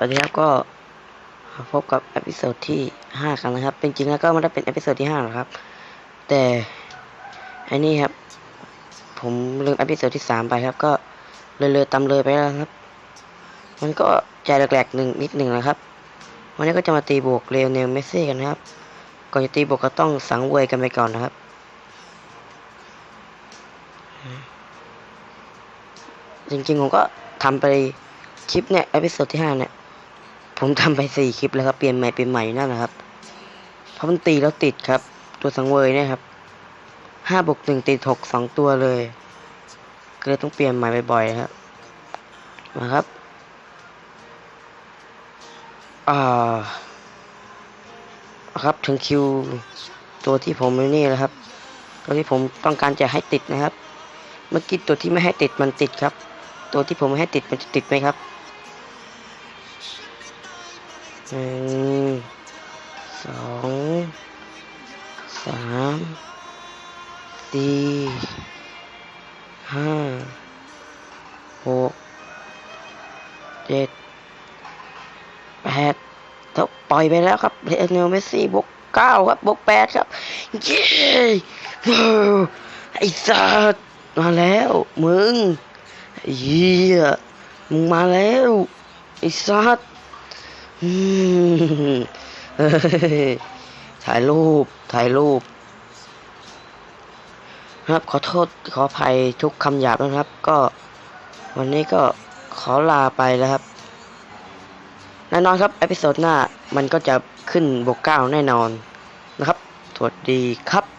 วัสดีครับก็พบกับเอพิโซดที่ห้ากันนะครับ เป็นจริงแล้วก็ไม่ได้เป็นเอพิโซดที่ห้าหรอกครับ แต่อันนี้ครับ ผมลืมเอพิโซดที่สามไปครับ ก็เลยเลยๆตำเลยไปแล้วครับ มันก็ใจแหลกๆหนึ่งนิดหนึ่งนะครับ วันนี้ก็จะมาตีบวกเรโอเนลเมสซี่กันนะครับ ก่อนจะตีบวกก็ต้องสังเวยกันไปก่อนนะครับจริงๆผมก็ทำไปคลิปเนี่ยเอพิโซดที่ห้าเนี่ย ผมทำไปสี่คลิปแล้วครับเปลี่ยนใหม่เปลี่ยนใหม่อยู่นั่นนะครับเพราะมันตีแล้วติดครับ ตัวสังเวยเนี่ยครับห้าบวกหนึ่งติดหกสองตัวเลยก็เลยต้องเปลี่ยนใหม่บ่อยๆครับมาครับอ่าครับถึงคิวตัวที่ผมนี่แล้วครับตัวที่ผมต้องการจะให้ติดนะครับ เมื่อกี้ตัวที่ไม่ให้ติดมันติดครับ ตัวที่ผมไม่ให้ติดมันจะติดไหมครับ หนึ่งสองสามสี่ห้าหกเจ็ดแปดแล้วปล่อยไปแล้วครับเลโอเนลเมสซี่บวกเก้าครับบวกแปดครับเย้ว้าไอ้สัตว์มาแล้ว มึงเหี้ยมึงมาแล้วไอ้สัตว์ ถ่ายรูป ถ่ายรูป ครับ ขอโทษ ขออภัยทุกคำหยาบนะครับ ก็ วันนี้ก็ขอลาไปแล้วครับ แน่นอนครับ เอพิโซดหน้า มันก็จะขึ้นบวกเก้าแน่นอนนะครับ สวัสดีครับ